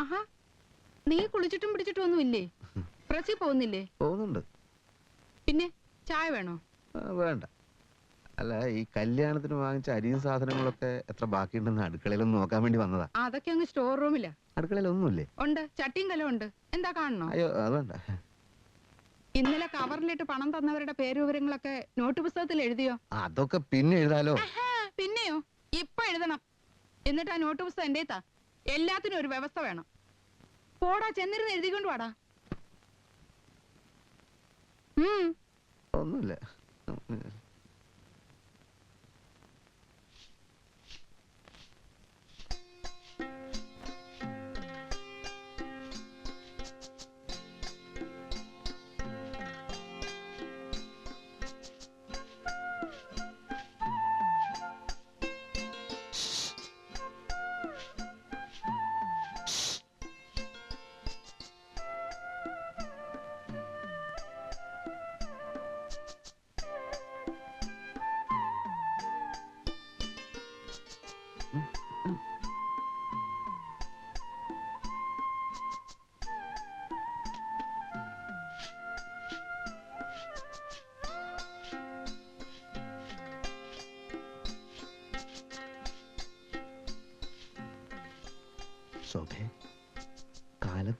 ആഹാ. നീ കുളിച്ചിട്ടും പിടിച്ചിട്ടും ഒന്നും ഇല്ലേ? പ്രസി പോകുന്നില്ലേ? പോകുന്നുണ്ട്. പിന്നെ ചായ വേണോ? വേണ്ട. അല്ല ഈ കല്യാണത്തിന് വാങ്ങിച്ച അരിയും സാധനങ്ങളൊക്കെ എത്ര ബാക്കിയുണ്ടെന്ന് അടുക്കളയിലൊന്നും നോക്കാൻ വേണ്ടി വന്നതാ. അതൊക്കെ അങ്ങ് സ്റ്റോർ റൂമില്ല അടുക്കളയിൽ ഒന്നുമില്ലേ ഉണ്ട്. ചട്ടിയും കലം ഉണ്ട്. എന്താ കാണണോ? അയ്യോ അത് വേണ്ട. ഇന്നലെ കവറിലിട്ട് പണം തന്നവരുടെ പേരുവിവരങ്ങളൊക്കെ നോട്ട് പുസ്തകത്തിൽ എഴുതിയോ? അതൊക്കെ പിന്നെ എഴുതാലോ. പിന്നെയോ? ഇപ്പൊ എഴുതണം. എന്നിട്ട് ആ നോട്ട് പുസ്തകം എന്റെ എല്ലാത്തിനും ഒരു വ്യവസ്ഥ വേണം. പോടാ ചെന്നിരുന്ന് എഴുതിക്കൊണ്ട് വാടാ. ഒന്നുമില്ല.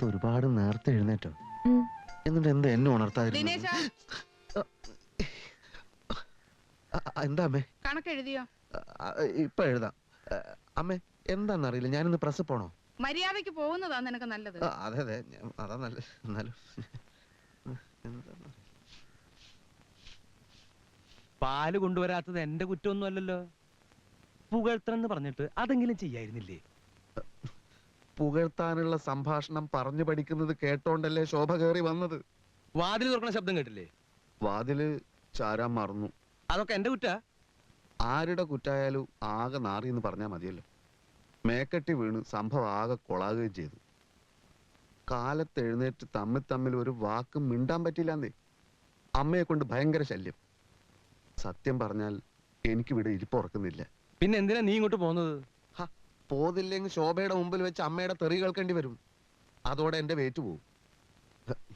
കാലത്ത് ഒരുപാട് നേരത്തെ എഴുന്നേറ്റോ? എന്നിട്ട് എന്താ എന്നെ ഉണർത്താ ദിനേശ. ആ, ആ, എന്താ അമ്മേ? കണക്ക് എഴുതിയോ? ആ, ആ, ഇപ്പൊ എഴുതാം. അമ്മേ എന്താന്നറിയില്ല. ഞാനിന്ന് പ്രസ് പോണോ? മര്യാദയ്ക്ക് പോകുന്നതാ നിനക്ക് നല്ലത്. അതെ അതെ. അതാ നല്ല എന്നാലും പാൽ കൊണ്ടുവരാത്തത് എന്റെ കുറ്റമൊന്നും അല്ലല്ലോ പുകഴ്ത്തണമെന്ന് പറഞ്ഞിട്ട് അതെങ്കിലും ചെയ്യായിരുന്നില്ലേ? പുകഴ്ത്താനുള്ള സംഭാഷണം പറഞ്ഞു പഠിക്കുന്നത് കേട്ടോണ്ടല്ലേ ശോഭ കയറി വന്നത്? വാതിൽ തുറക്കണ ശബ്ദം കേട്ടില്ലേ? വാതിൽ ചാരാൻ മറന്നു. അതൊക്കെ എന്റെ കുറ്റ? ആരുടെ കുറ്റായാലും ആകെ നാറി എന്ന് പറഞ്ഞാൽ മതിയല്ലോ. മേക്കെട്ടി വീണ് സംഭവം ആകെ കൊളാകുകയും ചെയ്തു. കാലത്തെഴുന്നേറ്റ് തമ്മിൽ തമ്മിൽ ഒരു വാക്ക് മിണ്ടാൻ പറ്റില്ലാന്നേ. അമ്മയെ കൊണ്ട് ഭയങ്കര ശല്യം. സത്യം പറഞ്ഞാൽ എനിക്കിവിടെ ഇരിപ്പുറക്കുന്നില്ല പിന്നെ എന്തിനാ നീ ഇങ്ങോട്ട് പോകുന്നത്? പോതില്ലെങ്കിൽ ശോഭയുടെ മുമ്പിൽ വെച്ച് അമ്മയുടെ തെറി കേൾക്കേണ്ടി വരും. അതോടെ എന്റെ വേറ്റ്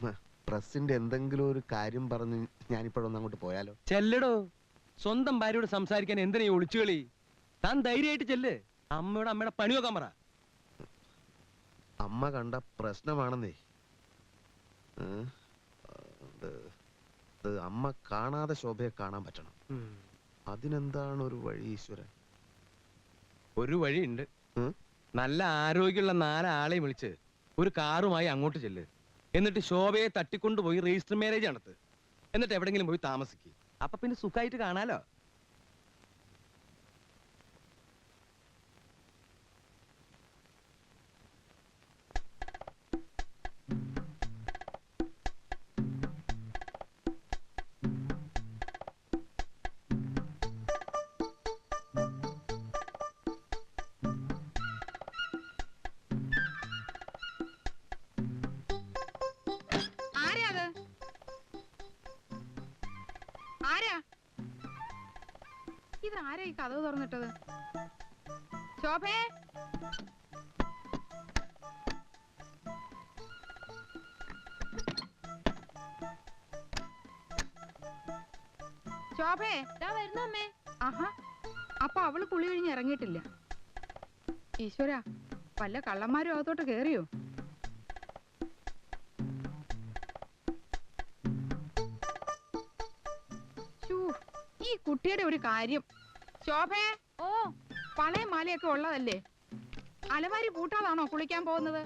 ഹ, പ്രസിന്റെ എന്തെങ്കിലും ഒരു കാര്യം പറഞ്ഞ് ഞാനിപ്പോഴൊന്നും അങ്ങോട്ട് പോയാലോ? ചെല്ലടോ. സ്വന്തം ഭാര്യയോട് സംസാരിക്കാൻ എന്തിനാ ഈ ഒളിച്ചുകളി താൻ ധൈര്യമായിട്ട് ചെല്ല്. അമ്മയോട് അമ്മയുടെ പണി നോക്കാൻ പറ അമ്മ കണ്ട പ്രശ്നമാണെന്നേ. ഏ? അത് അത് അമ്മ കാണാതെ ശോഭയെ കാണാൻ പറ്റണം. അതിനെന്താണ് ഒരു വഴി ഈശ്വരൻ? ഒരു വഴിയുണ്ട്? നല്ല ആരോഗ്യമുള്ള നാലാളെയും വിളിച്ച് ഒരു കാറുമായി അങ്ങോട്ട് ചെല്ല്. എന്നിട്ട് ശോഭയെ തട്ടിക്കൊണ്ടുപോയി രജിസ്റ്റർ മാരേജ് നടത്ത്. എന്നിട്ട് എവിടെങ്കിലും പോയി താമസിക്കുക അപ്പൊ പിന്നെ സുഖമായിട്ട് കാണാലോ? ഇത് ആരാ ഈ കഥവ് തുറന്നിട്ടത്? ശോഭേ? ശോഭേ? വരുന്നമ്മേ ആഹാ. അപ്പൊ അവൾ കുളി കഴിഞ്ഞ് ഇറങ്ങിയിട്ടില്ല. ഈശ്വര വല്ല കള്ളന്മാരും അകത്തോട്ട് കേറിയോ? ഈ കുട്ടിയുടെ ഒരു കാര്യം ശോഭേ? ഓ. പണയം മാലയൊക്കെ ഉള്ളതല്ലേ? അലമാരി പൂട്ടാതാണോ കുളിക്കാൻ പോകുന്നത്?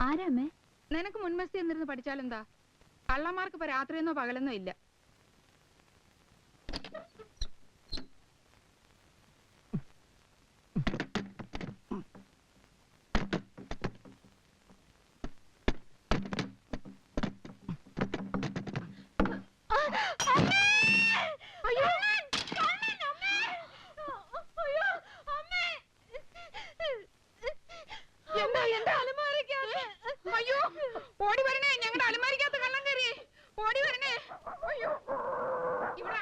ആരാമ്മേ നിനക്ക് മുൻമസ്തി എന്നിരുന്ന് പഠിച്ചാലെന്താ? കള്ളന്മാർക്ക് ഇപ്പൊ രാത്രിയെന്നോ പകലെന്നോ ഇല്ല എന്താ എന്താ അയ്യോ ഓടി വരണേ ഞങ്ങളുടെ അലമാരിക്കകത്ത് കള്ളം കയറി ഓടി വരണേ അയ്യോ ഇവിടെ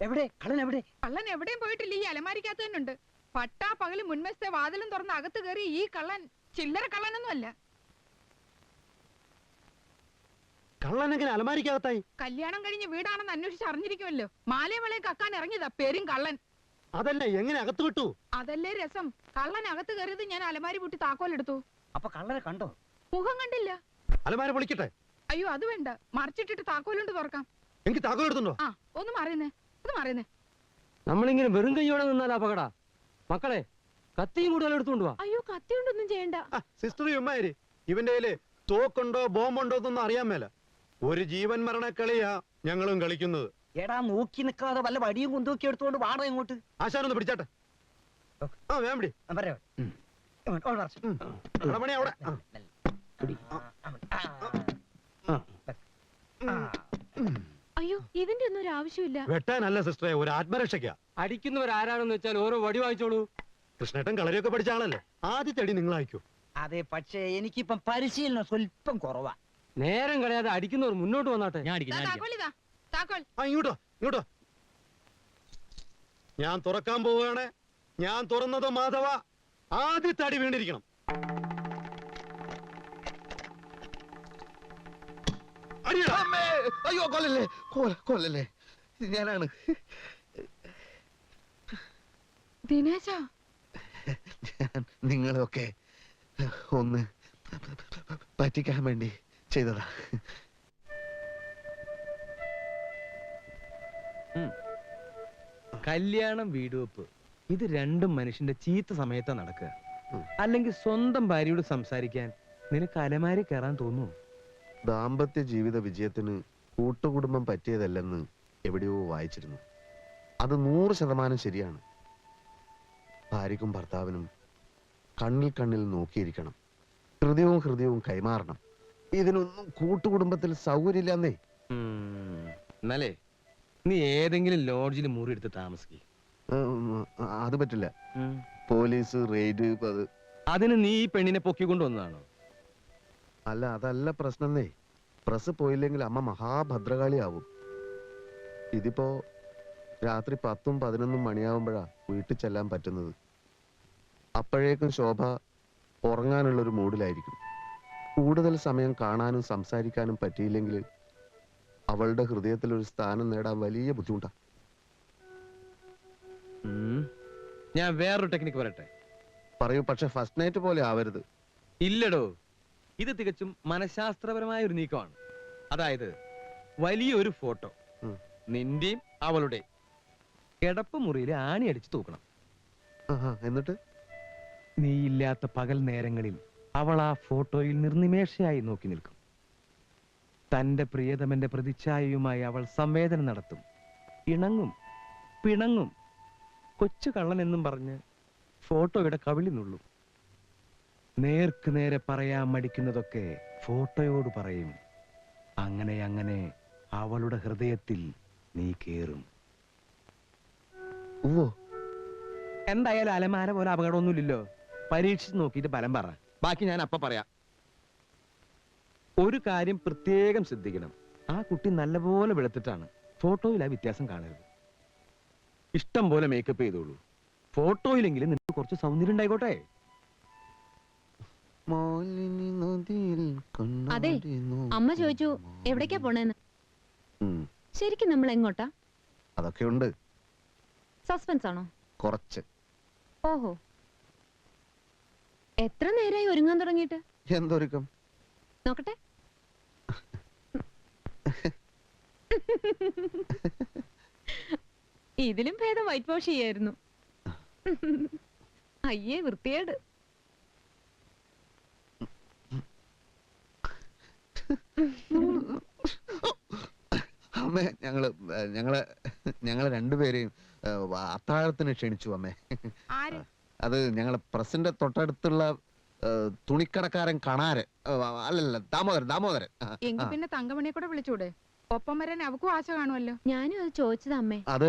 എവിടെ കള്ളൻ എവിടെ കള്ളൻ എവിടെയും പോയിട്ടില്ല. ഈ അലമാരിക്കകത്ത് തന്നെ ഉണ്ട് പട്ടാ പകൽ മുൻവശത്തെ വാതിലും തുറന്ന് അകത്ത് കയറി ഈ കള്ളൻ ചില്ലറ കള്ളനൊന്നുമല്ല. അലമാരിക്കകത്തായി? കല്യാണം കഴിഞ്ഞ് വീടാണെന്ന് അന്വേഷിച്ച് അറിഞ്ഞിരിക്കുമല്ലോ. മാലയമളയെ കക്കാൻ ഇറങ്ങിയതാ പേരും കള്ളൻ. അതല്ല എങ്ങനെ അകത്ത് വിട്ടു? അതല്ലേ രസം. കള്ളൻ അകത്ത് കയറിയത് ഞാൻ അലമാരി പൂട്ടി താക്കോലെടുത്തു. അപ്പൊ കള്ളനെ കണ്ടോ? മുഖം കണ്ടില്ല. അലമാരി പൊളിക്കട്ടെ? അയ്യോ അത് വേണ്ട. മറിച്ചിട്ടിട്ട് താക്കോലുണ്ട് തുറക്കാം. എനിക്ക് താക്കോലെടുത്തുണ്ടോ ആ ഒന്ന് മറിയുന്നേ ഒന്ന് മാറിയുന്നേ. നമ്മളിങ്ങനെ വെറും കൈയോടെ നിന്നാൽ അപകട. മക്കളെ കത്തിയും കൂടുതൽ എടുത്തുകൊണ്ട് വാ. അയ്യോ കത്തി കൊണ്ടൊന്നും ചെയ്യണ്ട സിസ്റ്റർ ഉമ്മാരി ഇവന്റെ കയ്യിൽ തോക്കുണ്ടോ ബോംബുണ്ടോ എന്നൊന്നും അറിയാൻ മേല. ഒരു ജീവൻ മരണ കളിയാ ഞങ്ങളും കളിക്കുന്നത്. എടാ നോക്കി നിൽക്കാതെ വല്ല വടിയും കുന്തൂക്കി എടുത്തുകൊണ്ട് വാടക ഇങ്ങോട്ട്. ആശാനൊന്ന് പിടിച്ചാട്ടെ. ആ വേം പിടി മണി അവിടെ ആ. അയ്യോ ഇതിന്റെ ഒന്നും ഒരു ആവശ്യമില്ല. വെട്ടാനല്ല സിസ്റ്ററെ ഒരു ആത്മരക്ഷയ്ക്കാ. അടിക്കുന്നവരാരാണെന്ന് വെച്ചാൽ ഓരോ വടി വാങ്ങിച്ചോളൂ. കൃഷ്ണേട്ടൻ കളരിയൊക്കെ പഠിച്ച ആളല്ലേ? ആദ്യത്തെ അടി നിങ്ങൾ അയക്കൂ. അതെ പക്ഷേ എനിക്കിപ്പം പരിശീലനം സ്വല്പം കുറവാ. നേരം കളയാതെ അടിക്കുന്നവർ മുന്നോട്ട് വന്നാട്ടെ. ഞാൻ അടിക്കാം ഞാൻ ഇതാ താക്കോൽ. ആ ഇങ്ങോട്ടോ ഇങ്ങോട്ടോ. ഞാൻ തുറക്കാൻ പോവുകയാണ്. ഞാൻ തുറന്നത് മാധവ. ആദ്യത്തെ അടി വീണിരിക്കണം. അടിയടാ. അമ്മേ! അയ്യോ കൊല്ലല്ലേ. കൊല കൊല്ലല്ലേ? ഞാനാണ്. ദിനേശ. നിങ്ങളൊക്കെ ഒന്ന് പറ്റിക്കാൻ വേണ്ടി ചെയ്തതാ. കല്യാണം വീടുവെപ്പ്. ഇത് രണ്ടും മനുഷ്യന്റെ ചീത്ത സമയത്താ നടക്കുക. അല്ലെങ്കിൽ സ്വന്തം ഭാര്യയോട് സംസാരിക്കാൻ നിനക്ക് അലമാരി കയറാൻ തോന്നുന്നു ദാമ്പത്യ ജീവിത വിജയത്തിന് കൂട്ടുകുടുംബം പറ്റിയതല്ലെന്ന് എവിടെയോ വായിച്ചിരുന്നു. അത് നൂറ് ശതമാനം ശരിയാണ്. ഭാര്യയ്ക്കും ഭർത്താവിനും കണ്ണിൽ കണ്ണിൽ നോക്കിയിരിക്കണം. ഹൃദയവും ഹൃദയവും കൈമാറണം. ഇതിനൊന്നും കൂട്ടുകുടുംബത്തിൽ സൗകര്യമില്ലെന്നേ. എന്നാലേ നീ ഏതെങ്കിലും ലോഡ്ജിൽ മുറി എടുത്ത് താമസിക്കുക ഉം, അത് പറ്റില്ല. പോലീസ് റെയ്ഡ് അത്. അതിന് നീ ഈ പെണ്ണിനെ പൊക്കിക്കൊണ്ടുവന്നതാണോ? അല്ല അതല്ല പ്രശ്നന്നേ. പ്രസ് പോയില്ലെങ്കിൽ അമ്മ മഹാഭദ്രകാളിയാവും. ഇതിപ്പോ രാത്രി പത്തും പതിനൊന്നും മണിയാവുമ്പോഴാ വീട്ടിൽ ചെല്ലാൻ പറ്റുന്നത്. അപ്പോഴേക്കും ശോഭ ഉറങ്ങാനുള്ള ഒരു മൂഡിലായിരിക്കും. കൂടുതൽ സമയം കാണാനും സംസാരിക്കാനും പറ്റിയില്ലെങ്കിൽ അവളുടെ ഹൃദയത്തിൽ ഒരു സ്ഥാനം നേടാൻ വലിയ ബുദ്ധിമുട്ടാ. ഞാൻ വേറൊരു ടെക്നിക്ക് പറയട്ടെ? പറയൂ പക്ഷെ ഫസ്റ്റ് നൈറ്റ് പോലെ ആവരുത്. ഇല്ലടോ. ഇത് തികച്ചും മനഃശാസ്ത്രപരമായ ഒരു നീക്കമാണ്. അതായത് വലിയൊരു ഫോട്ടോ. നിന്റെയും അവളുടെ കിടപ്പ് മുറിയിൽ ആണി അടിച്ചു തൂക്കണം. എന്നിട്ട്? നീ ഇല്ലാത്ത പകൽ നേരങ്ങളിൽ അവൾ ആ ഫോട്ടോയിൽ നിർനിമേഷയായി നോക്കി നിൽക്കും. തന്റെ പ്രിയതമന്റെ പ്രതിച്ഛായയുമായി അവൾ സംവേദനം നടത്തും. ഇണങ്ങും പിണങ്ങും. കൊച്ചു കള്ളൻ എന്നും പറഞ്ഞ് ഫോട്ടോയുടെ കവിളി നുള്ളും നേർക്ക് നേരെ പറയാൻ മടിക്കുന്നതൊക്കെ ഫോട്ടോയോട് പറയും. അങ്ങനെ അങ്ങനെ അവളുടെ ഹൃദയത്തിൽ നീ കേറും. ഓ എന്തായാലും അലമാര പോലെ അപകടമൊന്നുമില്ലല്ലോ. പരീക്ഷിച്ച് നോക്കിയിട്ട് ഫലം പറ. ബാക്കി ഞാൻ അപ്പ പറയാം. ഒരു കാര്യം പ്രത്യേകം ശ്രദ്ധിക്കണം. ആ കുട്ടി നല്ലപോലെ വെളുത്തിട്ടാണ്. ഫോട്ടോയിൽ ആ വ്യത്യാസം കാണരുത്. ഇഷ്ടം പോലെ മേക്കപ്പ് ചെയ്തോളൂ. ഫോട്ടോയിലെങ്കിലും നിനക്ക് കുറച്ച് സൗന്ദര്യം ഉണ്ടായിക്കോട്ടെ? അതെ, അമ്മ ചോദിച്ചു എവിടേക്കാ പോണേന്ന്? ശരിക്കും നമ്മൾ എങ്ങോട്ടാ? അതൊക്കെ ഉണ്ട്. സസ്പെൻസ് ആണോ? കുറച്ച്. ഓഹോ. എത്ര നേരായി ഒരുങ്ങാൻ തുടങ്ങിയിട്ട്? എന്തൊരുക്കം? നോക്കട്ടെ. ഇതിലും ഭേദം വൈറ്റ് വാഷ് ചെയ്യായിരുന്നു. അയ്യേ വൃത്തിയേട് അമ്മേ ഞങ്ങൾ ഞങ്ങളെ ഞങ്ങളെ രണ്ടുപേരെയും അത്താഴത്തിന് ക്ഷണിച്ചു അമ്മേ. ആര്? അത് ഞങ്ങളെ പ്രസിന്റെ തൊട്ടടുത്തുള്ള തുണിക്കടക്കാരൻ കണാരൻ ഏ, അല്ലല്ല ദാമോദരൻ ദാമോദരൻ. എങ്കിൽ പിന്നെ തങ്കമണിയെ കൂടെ വിളിച്ചൂടെ? ഒപ്പം വരാൻ അവക്കും ആശ കാണുമല്ലോ ഞാനും അത് ചോദിച്ചത് അമ്മേ. അത്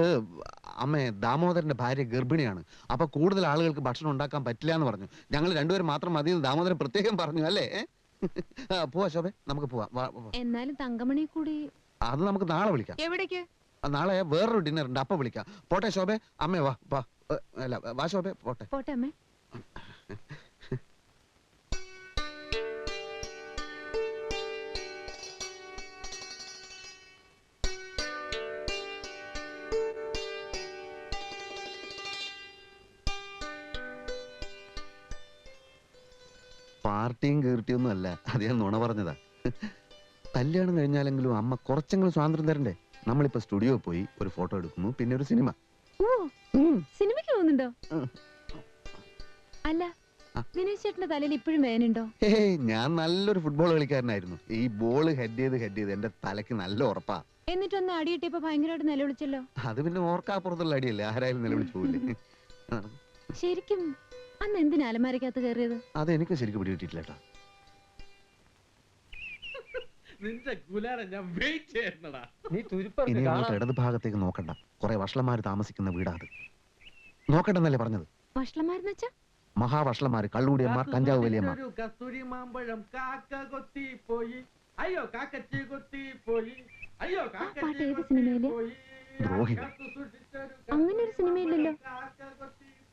അമ്മേ ദാമോദരന്റെ ഭാര്യ ഗർഭിണിയാണ്. അപ്പൊ കൂടുതൽ ആളുകൾക്ക് ഭക്ഷണം ഉണ്ടാക്കാൻ പറ്റില്ല എന്ന് പറഞ്ഞു. ഞങ്ങൾ രണ്ടുപേരും മാത്രം മതി ദാമോദരൻ പ്രത്യേകം പറഞ്ഞു അല്ലേ? പോവാ ശോഭേ നമുക്ക് പോവാം. എന്നാലും തങ്കമണി കൂടി അത് നമുക്ക് നാളെ വിളിക്കാം. എവിടേക്ക്? നാളെ വേറൊരു ഡിന്നർ ഉണ്ട് അപ്പൊ വിളിക്കാം. പോട്ടെ ശോഭ അമ്മേ വാ വാ. അല്ല വാ ശോഭ പോട്ടെ. പോട്ടെ അമ്മേ. പാർട്ടിയും കീർത്തിയൊന്നും അല്ല അത് ഞാൻ നുണ പറഞ്ഞതാ. കല്യാണം കഴിഞ്ഞാലെങ്കിലും അമ്മ കുറച്ചെങ്കിലും സ്വാതന്ത്ര്യം തരണ്ടേ? നമ്മളിപ്പോ സ്റ്റുഡിയോ പോയി ഒരു ഫോട്ടോ എടുക്കുന്നു പിന്നെ ഒരു സിനിമ. സിനിമയ്ക്ക് പോകുന്നുണ്ടോ? അല്ല. ചേട്ടന്റെ തലയിൽ ഇപ്പോഴും വേനുണ്ടോ ഏയ് ഞാൻ നല്ലൊരു ഫുട്ബോൾ കളിക്കാരനായിരുന്നു. ഈ ബോൾ ഹെഡ് ചെയ്ത് ഹെഡ് ചെയ്ത് എന്റെ തലക്ക് നല്ല ഉറപ്പാ. എന്നിട്ടൊന്ന് അടിയിട്ടിപ്പോ ഭയങ്കരമായിട്ട് നിലവിളിച്ചല്ലോ? അത് പിന്നെ ഓർക്കാപ്പുറത്തുള്ള അടിയല്ലേ ആരായാലും നിലവിളിച്ചു ശരിക്കും അന്ന് എന്തിനാ അലമാരക്കകത്ത് കയറിയത്? അത് എനിക്ക് ശരിക്കും പിടികിട്ടിട്ടില്ല നിന്റെ ഞാൻ വെയിറ്റ് ചെയ്യുന്നടാ. നീ ഇനി തുരുപ്പറത്ത് അങ്ങോട്ട് ഇടത് ഭാഗത്തേക്ക് നോക്കണ്ട. കുറെ വഷളന്മാര് താമസിക്കുന്ന വീടാ അത്. നോക്കണ്ടെന്നല്ലേ പറഞ്ഞത്? വഷളന്മാരെന്ന് വെച്ചാ? കള്ളുകൂടിയന്മാർ കഞ്ചാവ് വലിയന്മാർ. ഒരു കസ്തൂരി മാമ്പഴം കാക്ക കൊത്തി പോയി അയ്യോ കാക്കച്ചി കൊത്തി പോയി അയ്യോ കാക്കച്ചി പാട്ട് ഏത് സിനിമയിലെ? പോയി. ദ്രോഹികൾ. അങ്ങനെ ഒരു സിനിമയില്ലല്ലോ.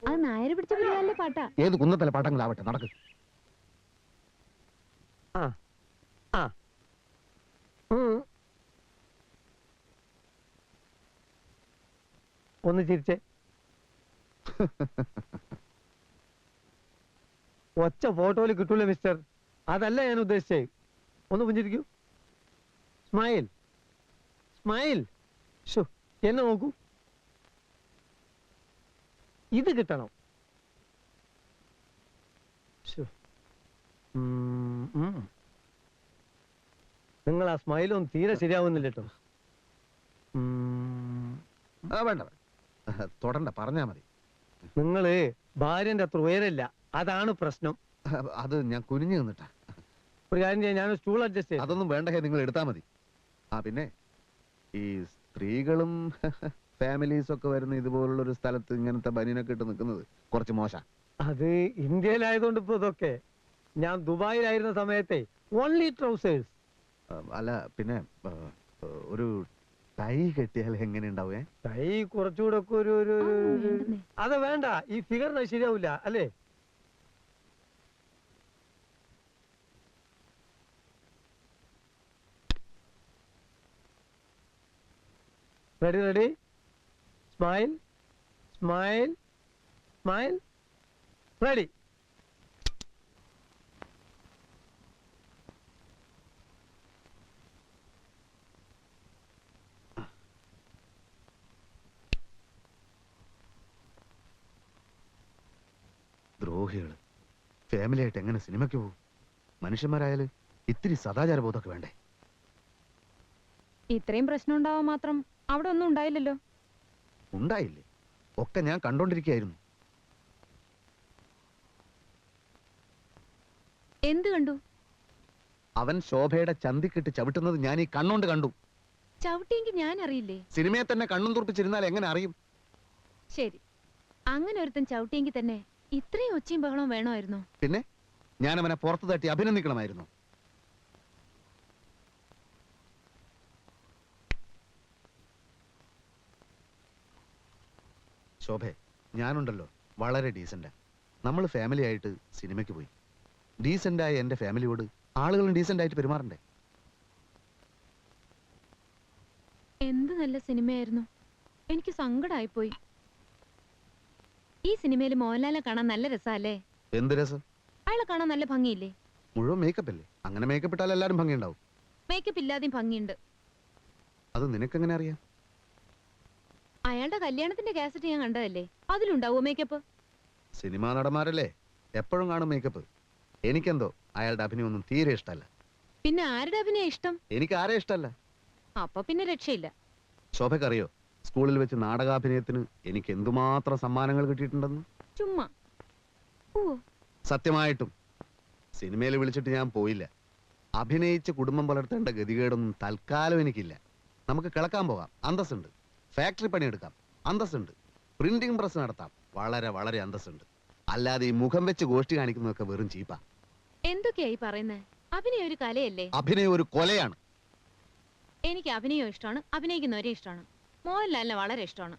അത് നായര് പിടിച്ച പിള്ളേരല്ലേ പാട്ടാ. ഏത് കുന്നത്തിലെ പാട്ടങ്ങളാവട്ടെ നടക്ക്. ഉം. ഒന്ന് ചിരിച്ചേ. ഒച്ച ഫോട്ടോയിൽ കിട്ടൂല മിസ്റ്റർ അതല്ല ഞാൻ ഉദ്ദേശിച്ചേ. ഒന്ന് പുഞ്ചിരിക്കൂ. സ്മൈൽ സ്മൈൽ ഷോ എന്നെ നോക്കൂ. ഇത് കിട്ടണം. നിങ്ങൾ ആ സ്മൈലൊന്നും തീരെ ശരിയാവുന്നില്ല കേട്ടോ. വേണ്ട തുടണ്ട പറഞ്ഞാ മതി. നിങ്ങൾ ഭാര്യന്റെ അത്ര ഉയരല്ല. അതാണ് പ്രശ്നം. അത് ഞാൻ കുനിഞ്ഞു നിന്നിട്ടാ. ഒരു കാര്യം ചെയ്യാം ഞാൻ സ്റ്റൂൾ അഡ്ജസ്റ്റ് ചെയ്യാം. അതൊന്നും വേണ്ട നിങ്ങൾ എടുത്താ മതി. ആ പിന്നെ ഈ സ്ത്രീകളും ഫാമിലീസ് ഒക്കെ വരുന്ന ഇതുപോലുള്ള ഒരു സ്ഥലത്ത് ഇങ്ങനത്തെ ബനിയനൊക്കെ ഇട്ട് നിൽക്കുന്നത് കുറച്ച് മോശം. അത് ഇന്ത്യയിലായതുകൊണ്ട് ഇപ്പൊ ഇതൊക്കെ. ഞാൻ ദുബായിലായിരുന്ന സമയത്തെ ഓൺലി ട്രൗസേഴ്സ് അല്ല പിന്നെ ഒരു തൈ കെട്ടിയാൽ എങ്ങനെ ഉണ്ടാവേ? തൈ കുറച്ചുകൂടെ ഒക്കെ ഒരു ഒരു. അത് വേണ്ട. ഈ ഫിഗറിന് ശരിയാവില്ല അല്ലേ? Ready ready smile smile smile ready ദ്രോഹികൾ. ഫാമിലിയായിട്ട് എങ്ങനെ സിനിമയ്ക്ക് പോകും? മനുഷ്യന്മാരായാൽ ഇത്തിരി സദാചാര ബോധമൊക്കെ വേണ്ടേ? ഇത്രയും പ്രശ്നം ഉണ്ടാവാൻ മാത്രം അവിടെ ഒന്നും ഉണ്ടായില്ലല്ലോ. ഉണ്ടായില്ലേ? ഒക്കെ ഞാൻ കണ്ടോണ്ടിരിക്കുകയായിരുന്നു. എന്ത് കണ്ടു? അവൻ ശോഭയുടെ ചന്തിക്കിട്ട് ചവിട്ടുന്നത് ഞാൻ ഈ കണ്ണോണ്ട് കണ്ടു. ചവിട്ടിയെങ്കിൽ ഞാൻ അറിയില്ലേ? സിനിമയെ തന്നെ കണ്ണും തുറപ്പിച്ചിരുന്നാൽ എങ്ങനെ അറിയും? ശരി. അങ്ങനെ ഒരുത്തൻ ചവിട്ടിയെങ്കിൽ തന്നെ ഇത്രയും ഒച്ചയും ബഹളവും വേണമായിരുന്നു. പിന്നെ? ഞാൻ അവനെ പുറത്തു തട്ടി അഭിനന്ദിക്കണമായിരുന്നു. ശോഭെ ഞാനുണ്ടല്ലോ. വളരെ ഡീസന്റാ. നമ്മൾ ഫാമിലി ആയിട്ട് സിനിമയ്ക്ക് പോയി. ഡീസന്റായ എന്റെ ഫാമിലിയോട് ആളുകളും ഡീസന്റ് ആയിട്ട് പെരുമാറണ്ടേ? എന്ത് നല്ല സിനിമയായിരുന്നു. എനിക്ക് സങ്കടമായിപ്പോയി ഈ സിനിമയിൽ മോഹൻലാലിനെ കാണാൻ നല്ല രസമല്ലേ എന്ത് രസം? അയാളെ കാണാൻ നല്ല ഭംഗിയില്ലേ? മുഴുവൻ മേക്കപ്പ് അല്ലേ? അങ്ങനെ മേക്കപ്പ് ഇട്ടാൽ എല്ലാവരും ഭംഗിയുണ്ടാവും. മേക്കപ്പ് ഇല്ലാതെയും ഭംഗിയുണ്ട്. അത് നിനക്കെങ്ങനെ അറിയാം? അയാളുടെ കല്യാണത്തിന്റെ കാസറ്റ് ഞാൻ കണ്ടതല്ലേ? അതിലുണ്ടാവോ മേക്കപ്പ് സിനിമാ നടന്മാരല്ലേ? എപ്പോഴും കാണും മേക്കപ്പ് എനിക്കെന്തോ അയാളുടെ അഭിനയം ഒന്നും തീരെ ഇഷ്ടമല്ല. പിന്നെ ആരുടെ അഭിനയം ഇഷ്ടം? എനിക്ക് ആരെ ഇഷ്ടമല്ല? അപ്പൊ പിന്നെ രക്ഷയില്ല. ശോഭക്കറിയോ സ്കൂളിൽ വെച്ച് നാടകാഭിനയത്തിന് എനിക്ക് എന്തുമാത്രം സമ്മാനങ്ങൾ കിട്ടിയിട്ടുണ്ടെന്ന്? ചുമ്മാ. ഓ. സത്യമായിട്ടും. സിനിമയിൽ വിളിച്ചിട്ട് ഞാൻ പോയില്ല. അഭിനയിച്ച് കുടുംബം പുലർത്തേണ്ട ഗതികേടൊന്നും തൽക്കാലം എനിക്കില്ല. നമുക്ക് കിളക്കാൻ പോകാം. അന്തസ്സുണ്ട്. ഫാക്ടറി പണിയെടുക്കാം. അന്തസ്സുണ്ട്. പ്രിന്റിംഗ് പ്രസ് നടത്താം. വളരെ വളരെ അന്തസ്സുണ്ട്. അല്ലാതെ ഈ മുഖം വെച്ച് ഗോഷ്ടി കാണിക്കുന്നതൊക്കെ വെറും ചീപ്പാ. എന്തൊക്കെയായി പറയുന്നത് അഭിനയ ഒരു കലയല്ലേ? അഭിനയ ഒരു കൊലയാണ്. എനിക്ക് അഭിനയം ഇഷ്ടമാണ്. അഭിനയിക്കുന്നവരെ ഇഷ്ടമാണ്. മോഹൻലാലിനെ വളരെ ഇഷ്ടമാണ്.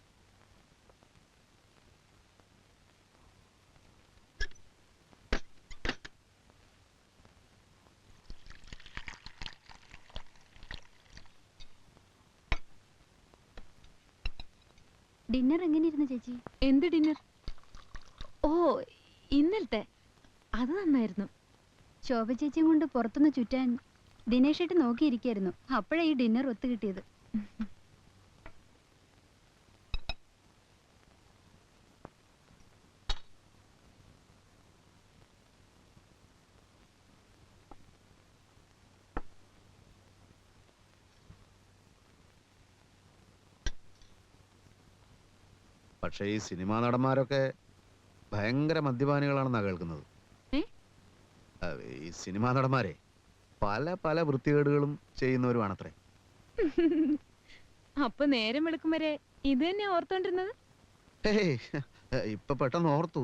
ഡിന്നർ എങ്ങനെയിരുന്നു ചേച്ചി? എന്ത് ഡിന്നർ? ഓ ഇന്നലത്തെ. അത് നന്നായിരുന്നു. ശോഭ ചേച്ചിയും കൊണ്ട് പുറത്തുനിന്ന് ചുറ്റാൻ ദിനേശ് ഏട്ടൻ നോക്കിയിരിക്കായിരുന്നു. അപ്പോഴാ ഈ ഡിന്നർ ഒത്തു പക്ഷേ ഈ സിനിമാ നടന്മാരൊക്കെ ഭയങ്കര മദ്യപാനികളാണെന്നാ കേൾക്കുന്നത്? ഈ സിനിമാ നടന്മാരെ പല പല വൃത്തികേടുകളും ചെയ്യുന്നവരുമാണത്രേ. അപ്പൊ നേരം വെളുക്കും വരെ ഇത് തന്നെ ഓർത്തോണ്ടിരുന്നത്? ഹേയ് ഇപ്പൊ പെട്ടെന്ന് ഓർത്തു.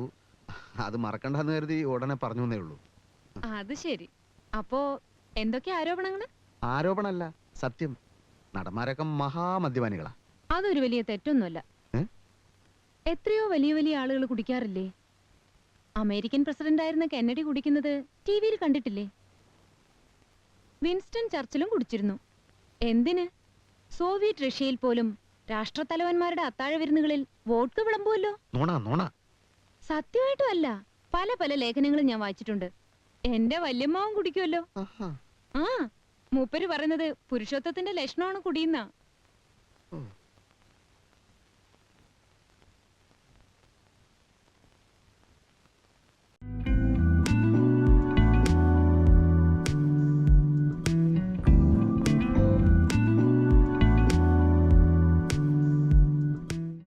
അത് മറക്കണ്ടെന്ന് കരുതി ഉടനെ പറഞ്ഞു എന്നേ ഉള്ളൂ. അത് ശരി. അപ്പോ എന്തൊക്കെ ആരോപണങ്ങൾ? ആരോപണമല്ല സത്യം. നടന്മാരൊക്കെ മഹാമദ്യപാനികളാ. അതൊരു വലിയ തെറ്റൊന്നുമല്ല? എത്രയോ വലിയ വലിയ ആളുകൾ കുടിക്കാറില്ലേ? അമേരിക്കൻ പ്രസിഡന്റ് ആയിരുന്ന കെന്നഡി കുടിക്കുന്നത് ടി വിയിൽ കണ്ടിട്ടില്ലേ? വിൻസ്റ്റൺ ചർച്ചിലും കുടിച്ചിരുന്നു. എന്തിന്? സോവിയറ്റ് റഷ്യയിൽ പോലും രാഷ്ട്രത്തലവന്മാരുടെ അത്താഴ വിരുന്നുകളിൽ വോട്ട് വിളമ്പുമല്ലോ സത്യമായിട്ടും അല്ല. പല പല ലേഖനങ്ങളും ഞാൻ വായിച്ചിട്ടുണ്ട്. എന്റെ വല്യമ്മാവും കുടിക്കുമല്ലോ. ആ മൂപ്പര് പറയുന്നത് പുരുഷത്വത്തിന്റെ ലക്ഷണമാണ് കുടിയുന്ന.